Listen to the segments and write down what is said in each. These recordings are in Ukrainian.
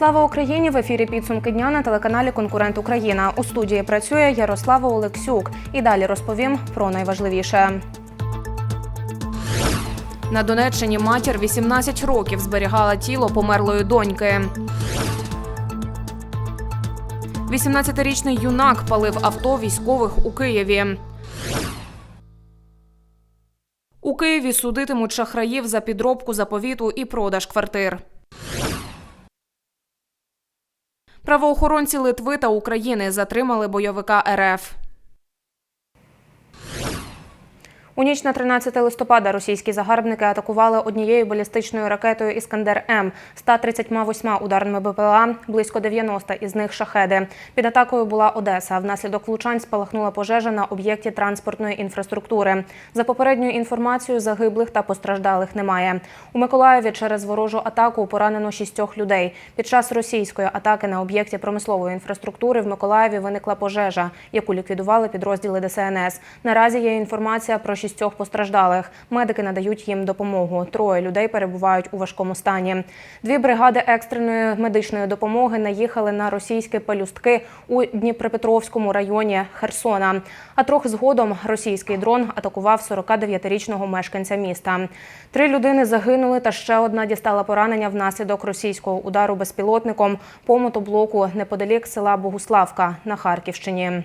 Слава Україні! В ефірі підсумки дня на телеканалі Конкурент Україна. У студії працює Ярослава Олексюк. І далі розповім про найважливіше. На Донеччині матір 18 років зберігала тіло померлої доньки. 18-річний юнак палив авто військових у Києві. У Києві судитимуть шахраїв за підробку заповіту і продаж квартир. Правоохоронці Литви та України затримали бойовика РФ. У ніч на 13 листопада російські загарбники атакували однією балістичною ракетою Іскандер М 138 ударними БПЛА, близько 90 із них шахеди. Під атакою була Одеса. Внаслідок влучань спалахнула пожежа на об'єкті транспортної інфраструктури. За попередньою інформацією, загиблих та постраждалих немає. У Миколаєві через ворожу атаку поранено шістьох людей. Під час російської атаки на об'єкті промислової інфраструктури в Миколаєві виникла пожежа, яку ліквідували підрозділи ДСНС. Наразі є інформація про шістьох постраждалих. Медики надають їм допомогу. Троє людей перебувають у важкому стані. Дві бригади екстреної медичної допомоги наїхали на російські пелюстки у Дніпропетровському районі Херсона. А трохи згодом російський дрон атакував 49-річного мешканця міста. Три людини загинули, та ще одна дістала поранення внаслідок російського удару безпілотником по мотоблоку неподалік села Богуславка на Харківщині.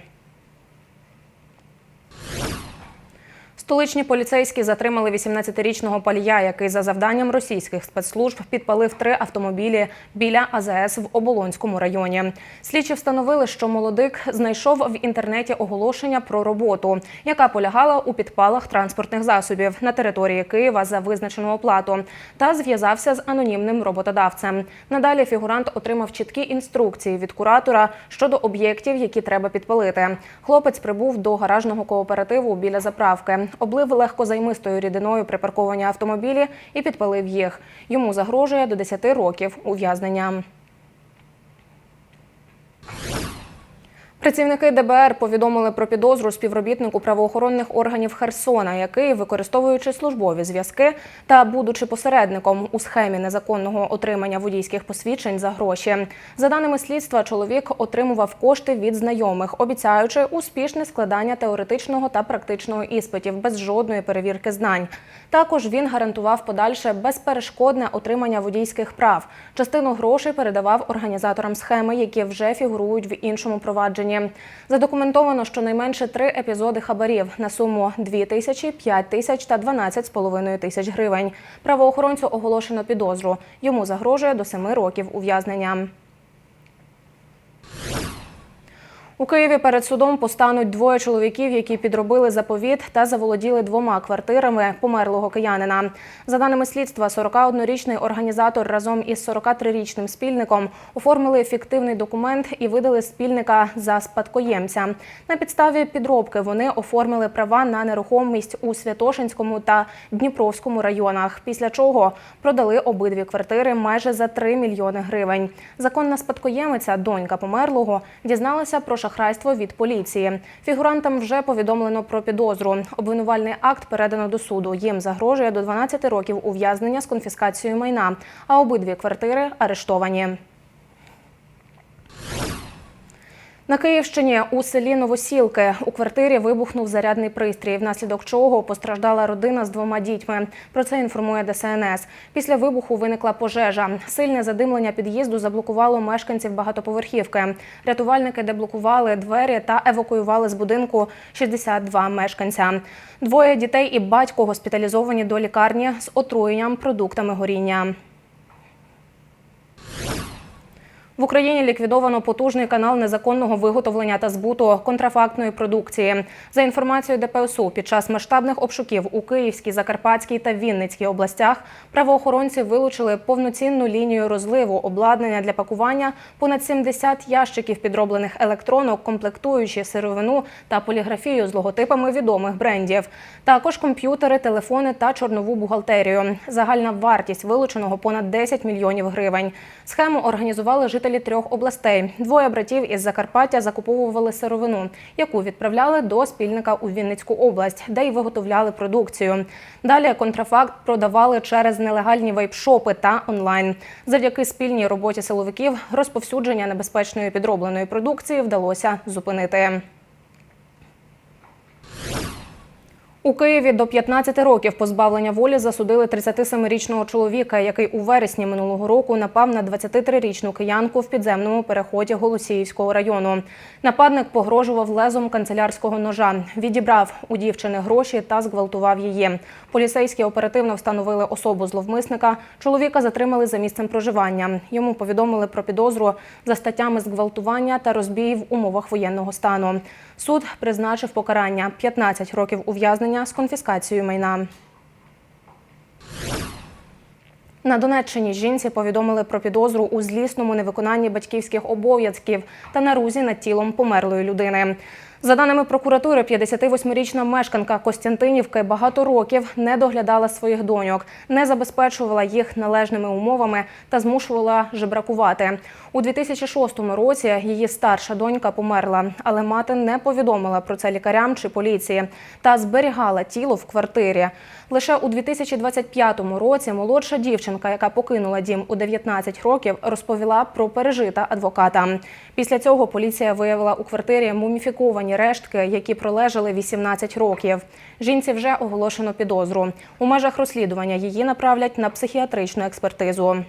Столичні поліцейські затримали 18-річного палія, який за завданням російських спецслужб підпалив три автомобілі біля АЗС в Оболонському районі. Слідчі встановили, що молодик знайшов в інтернеті оголошення про роботу, яка полягала у підпалах транспортних засобів на території Києва за визначену оплату, та зв'язався з анонімним роботодавцем. Надалі фігурант отримав чіткі інструкції від куратора щодо об'єктів, які треба підпалити. Хлопець прибув до гаражного кооперативу біля заправки облив легкозаймистою рідиною припарковані автомобілі і підпалив їх. Йому загрожує до 10 років ув'язнення. Працівники ДБР повідомили про підозру співробітнику правоохоронних органів Херсона, який, використовуючи службові зв'язки та будучи посередником у схемі незаконного отримання водійських посвідчень за гроші. За даними слідства, чоловік отримував кошти від знайомих, обіцяючи успішне складання теоретичного та практичного іспитів без жодної перевірки знань. Також він гарантував подальше безперешкодне отримання водійських прав. Частину грошей передавав організаторам схеми, які вже фігурують в іншому провадженні. Задокументовано щонайменше три епізоди хабарів на суму 2 тисячі, 5 тисяч та 12,5 тисяч гривень. Правоохоронцю оголошено підозру. Йому загрожує до семи років ув'язнення. У Києві перед судом постануть двоє чоловіків, які підробили заповіт та заволоділи двома квартирами померлого киянина. За даними слідства, 41-річний організатор разом із 43-річним спільником оформили фіктивний документ і видали спільника за спадкоємця. На підставі підробки вони оформили права на нерухомість у Святошинському та Дніпровському районах. Після чого продали обидві квартири майже за 3 мільйони гривень. Законна спадкоємиця, донька померлого, дізналася про шахрайство від поліції. Фігурантам вже повідомлено про підозру. Обвинувальний акт передано до суду. Їм загрожує до 12 років ув'язнення з конфіскацією майна, а обидві квартири арештовані. На Київщині у селі Новосілки у квартирі вибухнув зарядний пристрій, внаслідок чого постраждала родина з двома дітьми. Про це інформує ДСНС. Після вибуху виникла пожежа. Сильне задимлення під'їзду заблокувало мешканців багатоповерхівки. Рятувальники деблокували двері та евакуювали з будинку 62 мешканця. Двоє дітей і батько госпіталізовані до лікарні з отруєнням продуктами горіння. В Україні ліквідовано потужний канал незаконного виготовлення та збуту контрафактної продукції. За інформацією ДПСУ, під час масштабних обшуків у Київській, Закарпатській та Вінницькій областях правоохоронці вилучили повноцінну лінію розливу обладнання для пакування, понад 70 ящиків підроблених електронок, комплектуючи сировину та поліграфію з логотипами відомих брендів. Також комп'ютери, телефони та чорнову бухгалтерію. Загальна вартість вилученого понад 10 мільйонів гривень. Схему організували жителі жителі трьох областей. Двоє братів із Закарпаття закуповували сировину, яку відправляли до спільника у Вінницьку область, де й виготовляли продукцію. Далі контрафакт продавали через нелегальні вейп-шопи та онлайн. Завдяки спільній роботі силовиків розповсюдження небезпечної підробленої продукції вдалося зупинити. У Києві до 15 років позбавлення волі засудили 37-річного чоловіка, який у вересні минулого року напав на 23-річну киянку в підземному переході Голосіївського району. Нападник погрожував лезом канцелярського ножа, відібрав у дівчини гроші та зґвалтував її. Поліцейські оперативно встановили особу зловмисника. Чоловіка затримали за місцем проживання. Йому повідомили про підозру за статтями зґвалтування та розбій в умовах воєнного стану. Суд призначив покарання 15 років ув'язнення з конфіскацією майна. На Донеччині жінці повідомили про підозру у злісному невиконанні батьківських обов'язків та нарузі над тілом померлої людини. За даними прокуратури, 58-річна мешканка Костянтинівки багато років не доглядала своїх доньок, не забезпечувала їх належними умовами та змушувала жебракувати. У 2006 році її старша донька померла, але мати не повідомила про це лікарям чи поліції та зберігала тіло в квартирі. Лише у 2025 році молодша дівчинка, яка покинула дім у 19 років, розповіла про пережита адвоката. Після цього поліція виявила у квартирі муміфіковані рештки, які пролежали 18 років. Жінці вже оголошено підозру. У межах розслідування її направлять на психіатричну експертизу.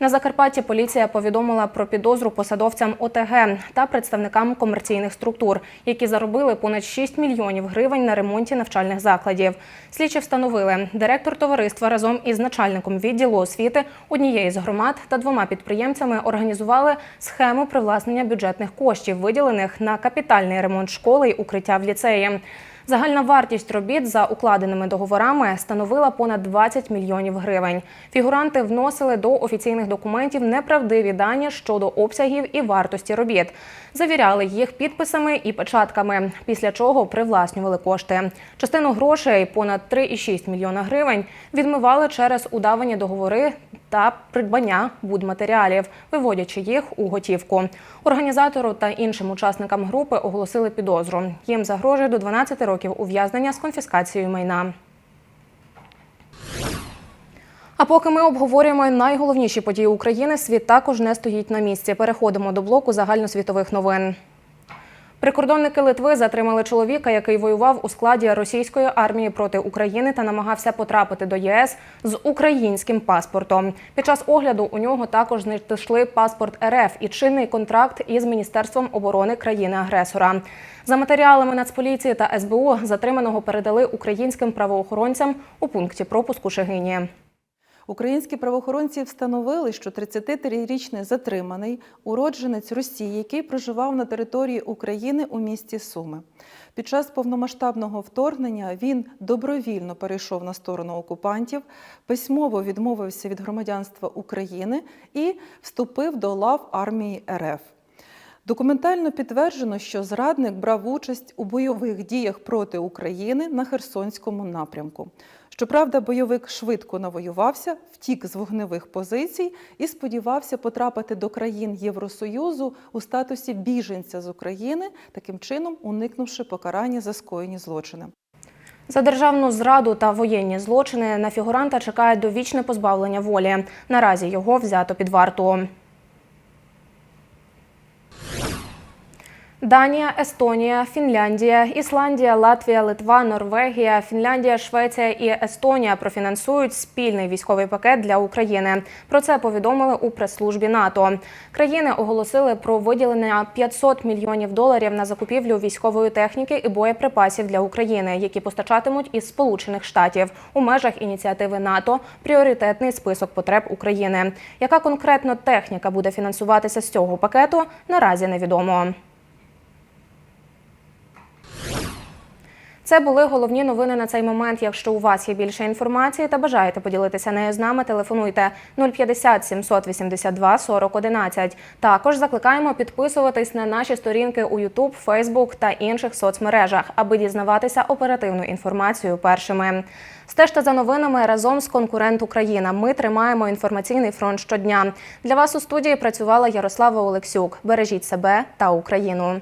На Закарпатті поліція повідомила про підозру посадовцям ОТГ та представникам комерційних структур, які заробили понад 6 мільйонів гривень на ремонті навчальних закладів. Слідчі встановили, директор товариства разом із начальником відділу освіти однієї з громад та двома підприємцями організували схему привласнення бюджетних коштів, виділених на капітальний ремонт школи й укриття в ліцеї. Загальна вартість робіт за укладеними договорами становила понад 20 мільйонів гривень. Фігуранти вносили до офіційних документів неправдиві дані щодо обсягів і вартості робіт. Завіряли їх підписами і печатками, після чого привласнювали кошти. Частину грошей, понад 3,6 мільйона гривень, відмивали через удавані договори та придбання будматеріалів, виводячи їх у готівку. Організатору та іншим учасникам групи оголосили підозру. Їм загрожує до 12 років ув'язнення з конфіскацією майна. А поки ми обговорюємо найголовніші події України, світ також не стоїть на місці. Переходимо до блоку загальносвітових новин. Прикордонники Литви затримали чоловіка, який воював у складі російської армії проти України та намагався потрапити до ЄС з українським паспортом. Під час огляду у нього також знайшли паспорт РФ і чинний контракт із Міністерством оборони країни-агресора. За матеріалами Нацполіції та СБУ затриманого передали українським правоохоронцям у пункті пропуску Шегині. Українські правоохоронці встановили, що 33-річний затриманий уродженець Росії, який проживав на території України у місті Суми. Під час повномасштабного вторгнення він добровільно перейшов на сторону окупантів, письмово відмовився від громадянства України і вступив до лав армії РФ. Документально підтверджено, що зрадник брав участь у бойових діях проти України на Херсонському напрямку. Щоправда, бойовик швидко навоювався, втік з вогневих позицій і сподівався потрапити до країн Євросоюзу у статусі біженця з України, таким чином уникнувши покарання за скоєні злочини. За державну зраду та воєнні злочини на фігуранта чекає довічне позбавлення волі. Наразі його взято під варту. Данія, Естонія, Фінляндія, Ісландія, Латвія, Литва, Норвегія, Фінляндія, Швеція і Естонія профінансують спільний військовий пакет для України. Про це повідомили у прес-службі НАТО. Країни оголосили про виділення 500 мільйонів доларів на закупівлю військової техніки і боєприпасів для України, які постачатимуть із Сполучених Штатів у межах ініціативи НАТО пріоритетний список потреб України. Яка конкретно техніка буде фінансуватися з цього пакету, наразі невідомо. Це були головні новини на цей момент. Якщо у вас є більше інформації та бажаєте поділитися нею з нами, телефонуйте 050 782 40 11. Також закликаємо підписуватись на наші сторінки у YouTube, Facebook та інших соцмережах, аби дізнаватися оперативну інформацію першими. Стежте за новинами разом з конкурент Україна. Ми тримаємо інформаційний фронт щодня. Для вас у студії працювала Ярослава Олексюк. Бережіть себе та Україну.